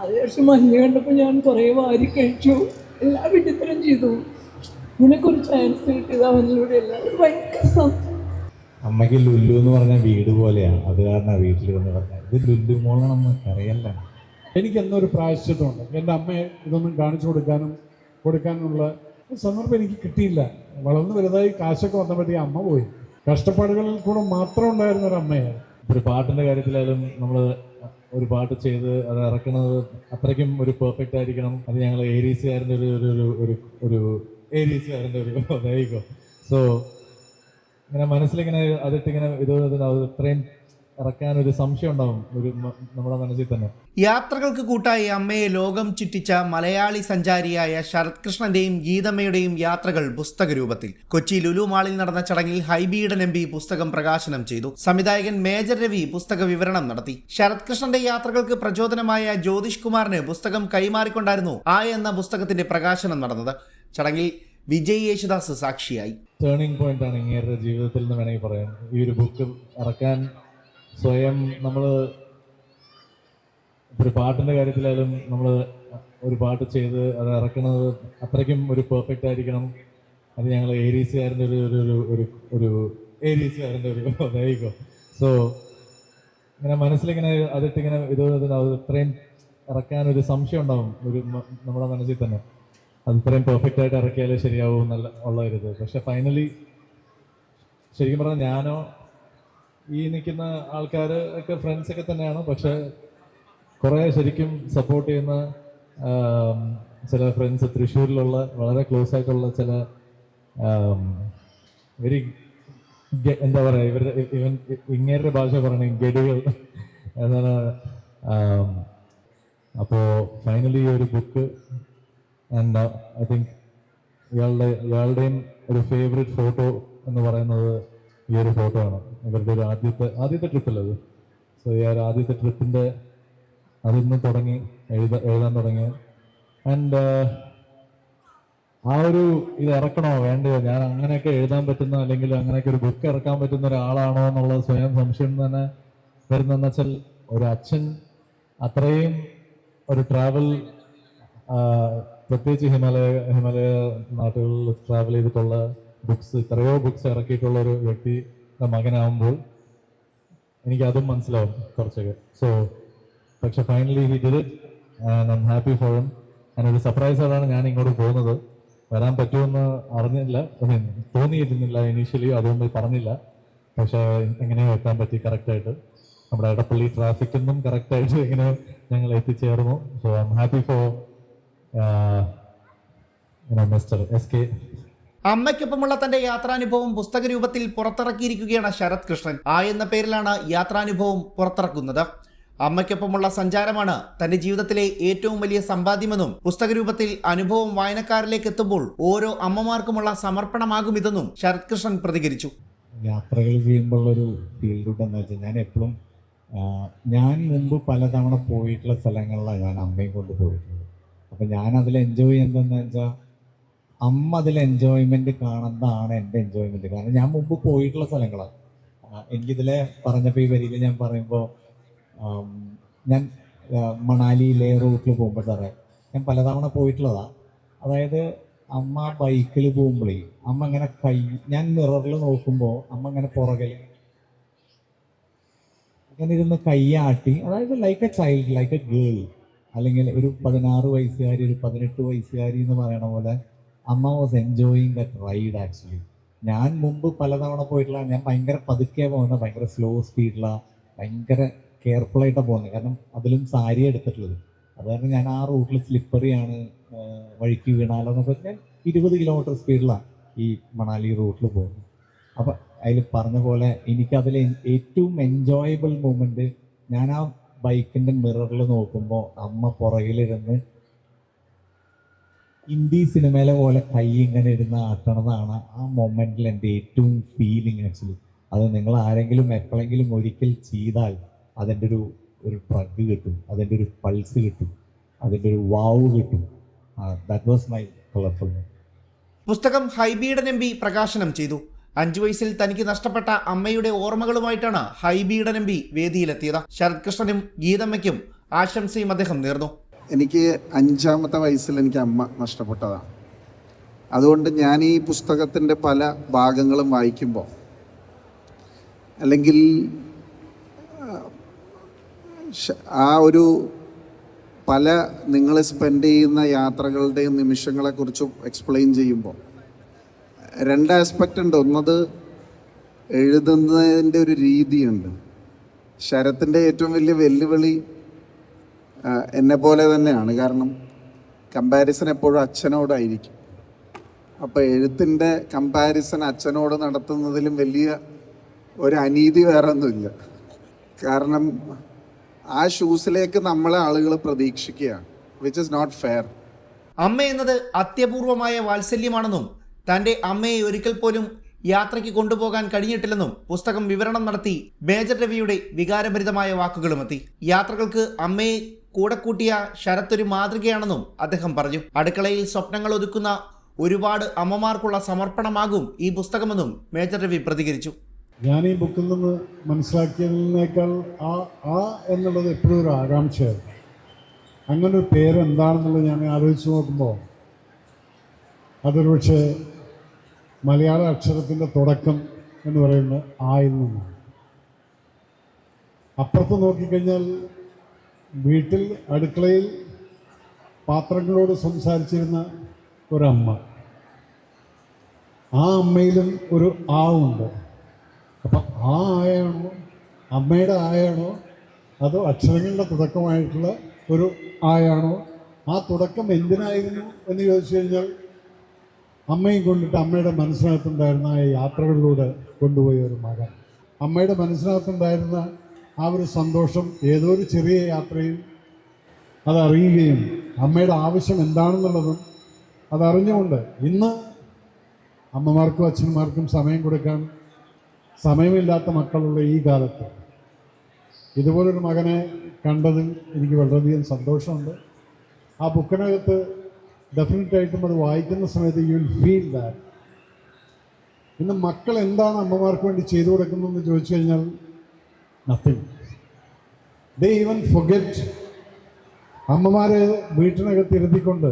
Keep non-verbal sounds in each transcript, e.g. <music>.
അതിനുശേഷം മഞ്ഞ് കണ്ടപ്പോൾ ഞാൻ കുറേ വാരി കഴിച്ചു. എല്ലാ വിഡിത്തരം ചെയ്തു. നിനക്കൊരു ചാൻസ് കിട്ടിയത് അവനിലൂടെ എല്ലാവരും ഭയങ്കര സന്തോഷം. അമ്മയ്ക്ക് ലുല്ലു എന്ന് പറഞ്ഞ വീട് പോലെയാണ്. അത് കാരണം വീട്ടിലിരുന്ന് പറഞ്ഞാൽ ഇത് ലുല്ലു മോളാണെന്ന് അറിയല്ല എനിക്ക് എന്നൊരു പ്രായശ്ചിത്തമുണ്ട്. എന്റെ അമ്മയെ ഇതൊന്നും കാണിച്ചു കൊടുക്കാനും കൊടുക്കാനുള്ള സന്ദർഭം എനിക്ക് കിട്ടിയില്ല. വളർന്നു വലുതായി കാശൊക്കെ വന്നപ്പോഴത്തേക്ക് അമ്മ പോയി. കഷ്ടപ്പാടുകളിൽ കൂടെ മാത്രം ഉണ്ടായിരുന്ന ഒരു അമ്മയാണ്. ഒരു പാട്ടിന്റെ കാര്യത്തിലായാലും നമ്മൾ ഒരു പാട്ട് ചെയ്ത് അത് ഇറക്കുന്നത് അത്രയ്ക്കും ഒരു പെർഫെക്റ്റ് ആയിരിക്കണം. അത് ഞങ്ങൾ ഏരീസുകാരന്റെ ഒരു ഒരു ഒരു ഒരു ഏരീസുകാരന്റെ ഒരു <laughs> ഇതായിക്കോ. സോ ഇങ്ങനെ മനസ്സിലിങ്ങനെ അതിട്ടിങ്ങനെ ഇത് ഇത്രയും ഇറക്കാൻ ഒരു സംശയം ഉണ്ടാവും ഒരു നമ്മുടെ മനസ്സിൽ തന്നെ. യാത്രകൾക്ക് കൂട്ടായി അമ്മയെ ലോകം ചുറ്റിച്ച മലയാളി സഞ്ചാരിയായ ശരത് കൃഷ്ണന്റെയും ഗീതമ്മയുടെയും യാത്രകൾ പുസ്തക രൂപത്തിൽ കൊച്ചി ലുലു മാളിൽ നടന്ന ചടങ്ങിൽ ഹൈബീഡൻ എം പി പുസ്തകം പ്രകാശനം ചെയ്തു. സംവിധായകൻ മേജർ രവി പുസ്തക വിവരണം നടത്തി. ശരത് കൃഷ്ണന്റെ യാത്രകൾക്ക് പ്രചോദനമായ ജ്യോതിഷ് കുമാറിന് പുസ്തകം കൈമാറിക്കൊണ്ടായിരുന്നു ആ എന്ന പുസ്തകത്തിന്റെ പ്രകാശനം നടന്നത്. ചടങ്ങിൽ വിജയ് യേശുദാസ് സാക്ഷിയായി. ടേണിംഗ് പോയിന്റ് ആണ് ഇങ്ങേരുടെ ജീവിതത്തിൽ എന്ന് വേണമെങ്കിൽ പറയാം. ഈ ഒരു ബുക്ക് ഇറക്കാൻ സ്വയം നമ്മൾ ഒരു പാട്ടിന്റെ കാര്യത്തിലായാലും നമ്മൾ ഒരു പാട്ട് ചെയ്ത് അത് ഇറക്കുന്നത് അത്രയ്ക്കും ഒരു പെർഫെക്റ്റ് ആയിരിക്കണം. അത് ഞങ്ങൾ ഏരീസുകാരന്റെ ഒരു ഒരു ഒരു ഒരു ഏരീസുകാരന്റെ ഒരു <laughs> ഇതായിക്കോ. സോ ഇങ്ങനെ മനസ്സിലിങ്ങനെ അതിട്ടിങ്ങനെ ഇത് അത് ഇത്രയും ഇറക്കാൻ ഒരു സംശയം ഉണ്ടാവും ഒരു നമ്മുടെ മനസ്സിൽ തന്നെ. അത് ഇത്രയും പെർഫെക്റ്റ് ആയിട്ട് ഇറക്കിയാലേ ശരിയാവും എന്നുള്ള ഉള്ള ഒരു ഇത് പക്ഷെ ഫൈനലി ശരിക്കും പറഞ്ഞാൽ ഞാനോ ഈ നിൽക്കുന്ന ആൾക്കാർ ഒക്കെ ഫ്രണ്ട്സ് ഒക്കെ തന്നെയാണ്. പക്ഷെ കുറേ ശരിക്കും സപ്പോർട്ട് ചെയ്യുന്ന ചില ഫ്രണ്ട്സ് തൃശ്ശൂരിലുള്ള വളരെ ക്ലോസ് ആയിട്ടുള്ള ചില വെരി എന്താ പറയുക ഇവരുടെ ഇവൻ ഇങ്ങേരുടെ ഭാഷ പറയണേ ഗഡികൾ എന്നാണ് അപ്പോൾ ഫൈനലി ഒരു ബുക്ക് ആൻഡ് ഐ തിങ്ക് ഇയാളുടെ ഇയാളുടെയും ഒരു ഫേവറേറ്റ് ഫോട്ടോ എന്ന് പറയുന്നത് ഈ ഒരു ഫോട്ടോ ആണ്. ഇവരുടെ ഒരു ആദ്യത്തെ ആദ്യത്തെ ട്രിപ്പല്ലേ അത്? സോ ഈ ഒരു ആദ്യത്തെ ട്രിപ്പിന്റെ അതിന്ന് തുടങ്ങി എഴുത എഴുതാൻ തുടങ്ങി. ആൻഡ് ആ ഒരു ഇത് ഇറക്കണോ? വേണ്ടയോ? ഞാൻ അങ്ങനെയൊക്കെ എഴുതാൻ പറ്റുന്ന അല്ലെങ്കിൽ അങ്ങനെയൊക്കെ ഒരു ബുക്ക് ഇറക്കാൻ പറ്റുന്ന ഒരാളാണോ എന്നുള്ള സ്വയം സംശയം തന്നെ വരുന്നതെന്ന് വെച്ചാൽ ഒരു അച്ഛൻ അത്രയും ഒരു ട്രാവൽ പ്രത്യേകിച്ച് ഹിമാലയ ഹിമാലയ നാട്ടുകളിൽ ട്രാവൽ ചെയ്തിട്ടുള്ള ബുക്സ് എത്രയോ ബുക്സ് ഇറക്കിയിട്ടുള്ള ഒരു വ്യക്തിയുടെ മകനാവുമ്പോൾ എനിക്ക് അതും മനസ്സിലാവും കുറച്ചൊക്കെ. സോ പക്ഷെ finally he did it I happy for him and ഒരു സർപ്രൈസ് ആയിട്ടാണ് ഞാൻ ഇങ്ങോട്ട് പോകുന്നത്. വരാൻ പറ്റുമെന്ന് അറിഞ്ഞില്ല. തോന്നിയിരുന്നില്ല ഇനീഷ്യലി അതുകൊണ്ട് പറഞ്ഞില്ല. പക്ഷെ എങ്ങനെയോ എത്താൻ പറ്റി കറക്റ്റായിട്ട് നമ്മുടെ ഇടപ്പള്ളി ട്രാഫിക്കിൽ നിന്നും കറക്റ്റായിട്ട് എങ്ങനെ ഞങ്ങൾ എത്തിച്ചേർന്നു. So I'm happy for mister S K അമ്മയ്ക്കൊപ്പമുള്ള തന്റെ യാത്രാനുഭവം പുസ്തക രൂപത്തിൽ പുറത്തിറക്കിയിരിക്കുകയാണ് ശരത് കൃഷ്ണൻ. ആ എന്ന പേരിലാണ് യാത്രാനുഭവം പുറത്തിറക്കുന്നത്. അമ്മയ്ക്കൊപ്പമുള്ള സഞ്ചാരമാണ് തന്റെ ജീവിതത്തിലെ ഏറ്റവും വലിയ സമ്പാദ്യമെന്നും പുസ്തക രൂപത്തിൽ അനുഭവം വായനക്കാരിലേക്ക് എത്തുമ്പോൾ ഓരോ അമ്മമാർക്കുമുള്ള സമർപ്പണമാകും ഇതെന്നും ശരത് കൃഷ്ണൻ പ്രതികരിച്ചു. യാത്രകൾ ചെയ്യുമ്പോഴുള്ളൊരു ഒരു ഫീൽ വെച്ചാൽ ഞാൻ എപ്പോഴും ഞാൻ മുമ്പ് പലതവണ പോയിട്ടുള്ള സ്ഥലങ്ങളിലാണ് ഞാൻ അമ്മയും കൊണ്ട് പോയിട്ടുള്ളത്. അപ്പം ഞാൻ അതിൽ എൻജോയ് ചെയ്യുന്നതെന്ന് വെച്ചാൽ അമ്മ അതിൽ എൻജോയ്മെന്റ് കാണുന്നതാണ് എന്റെ എൻജോയ്മെന്റ് കാരണം ഞാൻ മുമ്പ് പോയിട്ടുള്ള സ്ഥലങ്ങളാണ്. എനിക്കിതിലെ പറഞ്ഞപ്പോൾ ഈ വരിയിൽ ഞാൻ പറയുമ്പോൾ ഞാൻ മണാലിയിലെ റൂട്ടിൽ പോകുമ്പോൾ സാറേ ഞാൻ പലതവണ പോയിട്ടുള്ളതാണ് അതായത് അമ്മ ബൈക്കിൽ പോകുമ്പോഴേ അമ്മ ഇങ്ങനെ കൈ ഞാൻ മിററിൽ നോക്കുമ്പോൾ അമ്മ ഇങ്ങനെ പുറകിൽ അങ്ങനെ ഇരുന്ന് കൈയാട്ടി അതായത് like a child like a girl അല്ലെങ്കിൽ ഒരു പതിനാറ് വയസ്സുകാരി ഒരു പതിനെട്ട് വയസ്സുകാരി എന്ന് പറയണ പോലെ അമ്മ was enjoying that ride actually ഞാൻ മുമ്പ് പലതവണ പോയിട്ടുള്ള ഞാൻ ഭയങ്കര പതുക്കെ പോകുന്നത് ഭയങ്കര സ്ലോ സ്പീഡിലാണ് ഭയങ്കര കെയർഫുൾ ആയിട്ടാണ് പോകുന്നത്. കാരണം അതിലും സാരി എടുത്തിട്ടുള്ളത്. അത് കാരണം ഞാൻ ആ റൂട്ടിൽ സ്ലിപ്പറിയാണ് വഴിക്ക് വീണാലോ എന്നൊക്കെ ഞാൻ ഇരുപത് കിലോമീറ്റർ സ്പീഡിലാണ് ഈ മണാലി റൂട്ടിൽ പോകുന്നത്. അപ്പം അതിൽ പറഞ്ഞ പോലെ എനിക്കതിൽ ഏറ്റവും എൻജോയബിൾ മൂമെന്റ് ഞാൻ ആ ബൈക്കിന്റെ മിററിൽ നോക്കുമ്പോൾ അമ്മ പുറകിലിരുന്ന് ഹിന്ദി സിനിമയിലെ പോലെ കൈ ഇങ്ങനെ ഇരുന്ന് ആട്ടണതാണ് ആ മൊമെന്റിൽ എന്റെ ഏറ്റവും ഫീലിംഗ് ആക്ച്വലി അത് നിങ്ങൾ ആരെങ്കിലും എപ്പോഴെങ്കിലും ഒരിക്കൽ ചെയ്താൽ അതിന്റെ ഒരു ഒരു ഡ്രഗ് കിട്ടും അതിന്റെ ഒരു പൾസ് കിട്ടും അതിന്റെ ഒരു വാവ് കിട്ടും. ദാറ്റ് വാസ് മൈ കളർഫുൾ പുസ്തകം ഹൈബീഡൻ എം പി പ്രകാശനം ചെയ്തു. അഞ്ചു വയസ്സിൽ തനിക്ക് നഷ്ടപ്പെട്ട അമ്മയുടെ ഓർമ്മകളുമായിട്ടാണ് ഹൈബീഡൻ എം പി വേദിയിലെത്തിയത്. ശരത് കൃഷ്ണനും ഗീതമ്മയ്ക്കും ആശംസയും അദ്ദേഹം നേർന്നു. എനിക്ക് അഞ്ചാമത്തെ വയസ്സിൽ എനിക്ക് അമ്മ നഷ്ടപ്പെട്ടതാണ്. അതുകൊണ്ട് ഞാൻ ഈ പുസ്തകത്തിന്റെ പല ഭാഗങ്ങളും വായിക്കുമ്പോൾ അല്ലെങ്കിൽ ആ, ഒരു പല നിങ്ങൾ സ്പെൻഡ് ചെയ്യുന്ന യാത്രകളുടെയും നിമിഷങ്ങളെക്കുറിച്ച് എക്സ്പ്ലെയിൻ ചെയ്യുമ്പോൾ രണ്ട് ആസ്പെക്റ്റ് ഉണ്ട്. ഒന്നത് എഴുതുന്നതിന്റെ ഒരു രീതിയുണ്ട്. ശരത്തിന്റെ ഏറ്റവും വലിയ വെല്ലുവിളി എന്നെ പോലെ തന്നെയാണ്. കാരണം കമ്പാരിസൺ എപ്പോഴും അച്ഛനോടായിരിക്കും. അപ്പോൾ എഴുത്തിന്റെ കമ്പാരിസൺ അച്ഛനോട് നടത്തുന്നതിലും വലിയ ഒരു അനീതി വേറെ ഒന്നുമില്ല കാരണം ആ ഷൂസിലേക്ക് നമ്മളെ ആളുകൾ പ്രതീക്ഷിക്കുകയാണ് വിച്ച് ഇസ് നോട്ട് ഫെയർ അമ്മ എന്നത് അത്യപൂർവമായ വാത്സല്യമാണെന്നും തന്റെ അമ്മയെ ഒരിക്കൽ പോലും യാത്രയ്ക്ക് കൊണ്ടുപോകാൻ കഴിഞ്ഞിട്ടില്ലെന്നും പുസ്തകം വിവരണം നടത്തി മേജർ രവിയുടെ വികാരഭരിതമായ വാക്കുകളുമെത്തി. യാത്രകൾക്ക് അമ്മയെ കൂടെ കൂട്ടിയ ശരത് ഒരു മാതൃകയാണെന്നും അദ്ദേഹം പറഞ്ഞു. അടുക്കളയിൽ സ്വപ്നങ്ങൾ ഒതുക്കുന്ന ഒരുപാട് അമ്മമാർക്കുള്ള സമർപ്പണമാകും ഈ പുസ്തകമെന്നും മേജർ രവി പ്രതികരിച്ചു. ഞാൻ ഈ ബുക്കിൽ നിന്ന് മനസ്സിലാക്കിയതിനേക്കാൾ ആ ആ എന്നുള്ളത് എപ്പോഴും ഒരു ആകാംക്ഷയായിരുന്നു അങ്ങനെ ഒരു പേര് എന്താണെന്നുള്ളത് ഞാൻ ആലോചിച്ച് നോക്കുമ്പോൾ അതൊരു പക്ഷേ മലയാള അക്ഷരത്തിന്റെ തുടക്കം എന്ന് പറയുന്നത് ആയിൽ നിന്നാണ്. അപ്പുറത്ത് നോക്കിക്കഴിഞ്ഞാൽ വീട്ടിൽ അടുക്കളയിൽ പാത്രങ്ങളോട് സംസാരിച്ചിരുന്ന ഒരമ്മ. ആ അമ്മയിലും ഒരു ആ ഉണ്ട്. അപ്പം ആ ആയാണോ അമ്മയുടെ ആയാണോ അതോ അക്ഷരങ്ങളുടെ തുടക്കമായിട്ടുള്ള ഒരു ആയാണോ ആ തുടക്കം എന്തിനായിരുന്നു എന്ന് ചോദിച്ചു കഴിഞ്ഞാൽ അമ്മയും കൊണ്ടിട്ട് അമ്മയുടെ മനസ്സിനകത്തുണ്ടായിരുന്ന ആ യാത്രകളിലൂടെ കൊണ്ടുപോയ ഒരു മകൻ. അമ്മയുടെ മനസ്സിനകത്തുണ്ടായിരുന്ന ആ ഒരു സന്തോഷം ഏതോ ഒരു ചെറിയ യാത്രയിൽ അതറിയുകയും അമ്മയുടെ ആവശ്യം എന്താണെന്നുള്ളതും അതറിഞ്ഞുകൊണ്ട് ഇന്ന് അമ്മമാർക്കും അച്ഛന്മാർക്കും സമയം കൊടുക്കാൻ സമയമില്ലാത്ത മക്കളുള്ള ഈ കാലത്ത് ഇതുപോലൊരു മകനെ കണ്ടതിൽ എനിക്ക് വളരെയധികം സന്തോഷമുണ്ട്. ആ ബുക്കിനകത്ത് ഡെഫിനറ്റായിട്ടും അത് വായിക്കുന്ന സമയത്ത് യു വിൽ ഫീൽ ദാറ്റ് ഇന്ന് മക്കൾ എന്താണ് അമ്മമാർക്ക് വേണ്ടി ചെയ്തു കൊടുക്കുന്നതെന്ന് ചോദിച്ചു കഴിഞ്ഞാൽ നത്തിങ് ദേ ഈവൻ ഫൊഗറ്റ് അമ്മമാരെ വീട്ടിനകത്ത് ഇരുത്തിക്കൊണ്ട്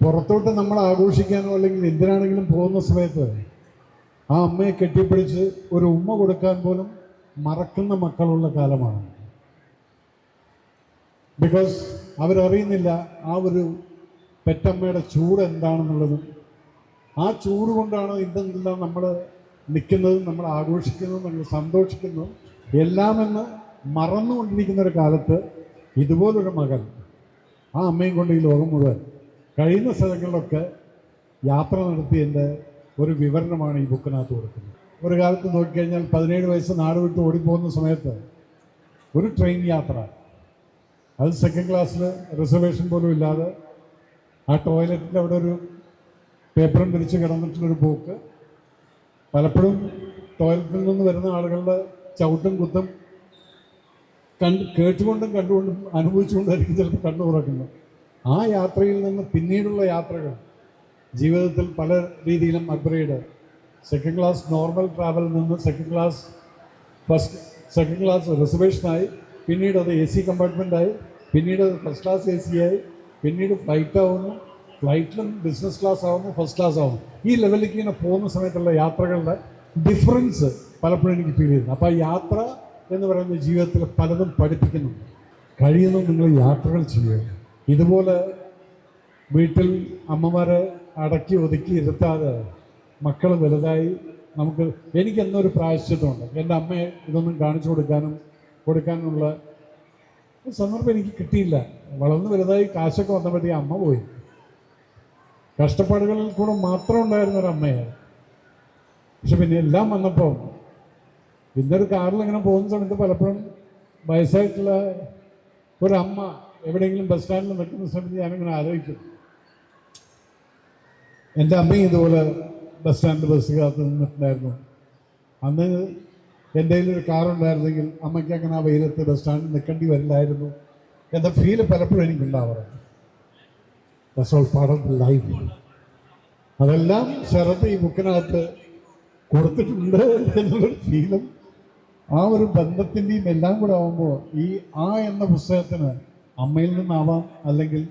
പുറത്തോട്ട് നമ്മൾ ആഘോഷിക്കാനോ അല്ലെങ്കിൽ എന്തിനാണെങ്കിലും പോകുന്ന സമയത്ത് ആ അമ്മയെ കെട്ടിപ്പിടിച്ച് ഒരു ഉമ്മ കൊടുക്കാൻ പോലും മറക്കുന്ന മക്കളുള്ള കാലമാണ്. ബിക്കോസ് അവരറിയുന്നില്ല ആ ഒരു പെറ്റമ്മയുടെ ചൂട് എന്താണെന്നുള്ളതും ആ ചൂട് കൊണ്ടാണ് ഇതെന്തെല്ലാം നമ്മൾ നിൽക്കുന്നതും നമ്മൾ ആഘോഷിക്കുന്നതും നമ്മൾ സന്തോഷിക്കുന്നതും എല്ലാമെന്ന് മറന്നുകൊണ്ടിരിക്കുന്ന ഒരു കാലത്ത് ഇതുപോലൊരു മകൻ ആ അമ്മയും കൊണ്ട് ഈ ലോകം മുഴുവൻ കഴിയുന്ന സ്ഥലങ്ങളിലൊക്കെ യാത്ര നടത്തിയതിന്റെ ഒരു വിവരണമാണ് ഈ ബുക്കിനകത്ത് കൊടുക്കുന്നത്. ഒരു കാലത്ത് നോക്കിക്കഴിഞ്ഞാൽ പതിനേഴ് വയസ്സ് നാട് വിട്ട് ഓടിപ്പോകുന്ന സമയത്ത് ഒരു ട്രെയിൻ യാത്ര. അത് സെക്കൻഡ് ക്ലാസ്സിൽ റിസർവേഷൻ പോലും ഇല്ലാതെ ആ ടോയ്ലറ്റിന്റെ അവിടെ ഒരു പേപ്പറും പിരിച്ച് കിടന്നിട്ടുള്ളൊരു പോക്ക്. പലപ്പോഴും ടോയ്ലറ്റിൽ നിന്ന് വരുന്ന ആളുകളുടെ ചവിട്ടും കുത്തും കണ്ട് കേട്ടുകൊണ്ടും കണ്ടുകൊണ്ടും അനുഭവിച്ചുകൊണ്ടായിരിക്കും ചിലപ്പോൾ കണ്ണു തുറക്കുന്നത്. ആ യാത്രയിൽ നിന്ന് പിന്നീടുള്ള യാത്രകൾ ജീവിതത്തിൽ പല രീതിയിലും അപ്ഗ്രേഡ് സെക്കൻഡ് ക്ലാസ് നോർമൽ ട്രാവലിൽ നിന്ന് second class first second class റിസർവേഷനായി പിന്നീട് അത് എ സി കമ്പാർട്ട്മെന്റായി പിന്നീട് ഫസ്റ്റ് ക്ലാസ് എ സി ആയി. പിന്നീട് ഫ്ലൈറ്റ് ആവുന്നു. ഫ്ലൈറ്റിലും ബിസിനസ് ക്ലാസ് ആവുന്നു ഫസ്റ്റ് ക്ലാസ് ആവുന്നു. ഈ ലെവലിലേക്ക് ഇങ്ങനെ പോകുന്ന സമയത്തുള്ള യാത്രകളുടെ ഡിഫറൻസ് പലപ്പോഴും എനിക്ക് ഫീൽ ചെയ്യുന്നു. അപ്പോൾ ആ യാത്ര എന്ന് പറയുന്ന ജീവിതത്തിൽ പലതും പഠിപ്പിക്കുന്നുണ്ട്. കഴിയുന്നു നിങ്ങൾ യാത്രകൾ ചെയ്യുക. ഇതുപോലെ വീട്ടിൽ അമ്മമാരെ അടക്കി ഒതുക്കി ഇരുത്താതെ മക്കൾ വലുതായി നമുക്ക് എനിക്ക് എന്നൊരു പ്രായശ്ചിത്തമുണ്ട്. എന്റെ അമ്മയെ ഇതൊന്നും കാണിച്ചു കൊടുക്കാനും കൊടുക്കാനുള്ള സന്ദർഭം എനിക്ക് കിട്ടിയില്ല. വളർന്ന് വലുതായി കാശൊക്കെ വന്നപ്പോഴത്തേക്ക് അമ്മ പോയി. കഷ്ടപ്പാടുകളിൽ കൂടെ മാത്രം ഉണ്ടായിരുന്ന ഒരു അമ്മയാണ് പക്ഷെ പിന്നെ എല്ലാം വന്നപ്പോൾ ഇന്നൊരു കാറിൽ ഇങ്ങനെ പോകുന്ന സമയത്ത് പലപ്പോഴും വയസ്സായിട്ടുള്ള ഒരമ്മ എവിടെയെങ്കിലും ബസ് സ്റ്റാൻഡിൽ നിൽക്കുന്ന സമയത്ത് ഞാനിങ്ങനെ ആലോചിക്കും. എന്റെ അമ്മയും ഇതുപോലെ ബസ് സ്റ്റാൻഡിൽ ബസ് കാത്ത് നിന്നിട്ടുണ്ടായിരുന്നു. അന്ന് എന്റെ ഒരു കാറുണ്ടായിരുന്നെങ്കിൽ അമ്മയ്ക്ക് അങ്ങനെ ആ വെയിലത്ത് ബസ് സ്റ്റാൻഡിൽ നിൽക്കേണ്ടി വരില്ലായിരുന്നു എന്ന ഫീൽ പലപ്പോഴും എനിക്കുണ്ടാവാറുണ്ട്. This all part of life അതെല്ലാം ശരത് ഈ ബുക്കിനകത്ത് കൊടുത്തിട്ടുണ്ട് എന്നുള്ളൊരു ഫീലും ആ ഒരു ബന്ധത്തിന്റെയും എല്ലാം കൂടെ ആകുമ്പോൾ ഈ ആ എന്ന പുസ്തകത്തിന് അമ്മയിൽ നിന്നാവാം അല്ലെങ്കിൽ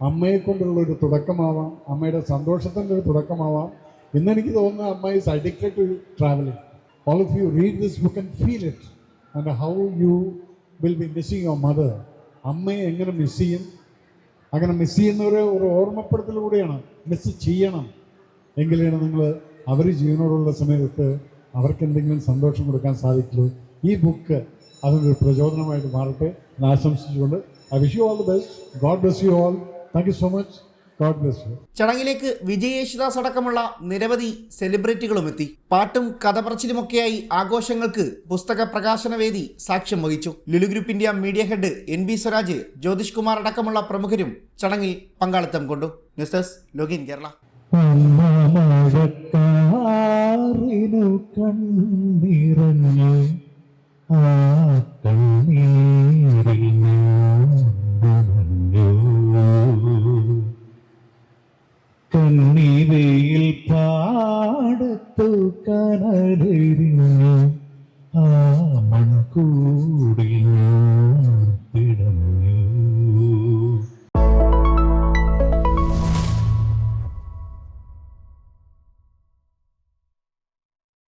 അമ്മയെ കൊണ്ടുള്ള ഒരു തുടക്കമാവാം അമ്മയുടെ സന്തോഷത്തിന്റെ ഒരു തുടക്കമാവാം. ഇന്നെനിക്ക് തോന്നുന്നു അമ്മ is addicted to travelling all of you read this book and feel it and how you will be missing your mother അമ്മയെ എങ്ങനെ മിസ് ചെയ്യും? അങ്ങനെ മിസ് ചെയ്യുന്നവരെ ഒരു ഓർമ്മപ്പെടുത്തലൂടെയാണ് മിസ് ചെയ്യണം. എങ്കിലാണ് നിങ്ങൾ അവർ ജീവനോടുള്ള സമയത്ത് അവർക്ക് എന്തെങ്കിലും സന്തോഷം കൊടുക്കാൻ സാധിക്കുള്ളൂ. ഈ ബുക്ക് അതിനൊരു പ്രചോദനമായിട്ട് മാറട്ടെ എന്ന് ആശംസിച്ചുകൊണ്ട് I wish you all the best God bless you all thank you so much ചടങ്ങിലേക്ക് വിജയ് യേശുദാസ് അടക്കമുള്ള നിരവധി സെലിബ്രിറ്റികളും എത്തി. പാട്ടും കഥപറച്ചിലുമൊക്കെയായി ആഘോഷങ്ങൾക്ക് പുസ്തക പ്രകാശനവേദി സാക്ഷ്യം വഹിച്ചു. Lulu group India media head N B Swaraj Jyothish Kumar അടക്കമുള്ള പ്രമുഖരും ചടങ്ങിൽ പങ്കാളിത്തം കൊണ്ടു. News desk login Kerala. കണ്ണിറഞ്ഞു ആ കണ്ണീരിൽ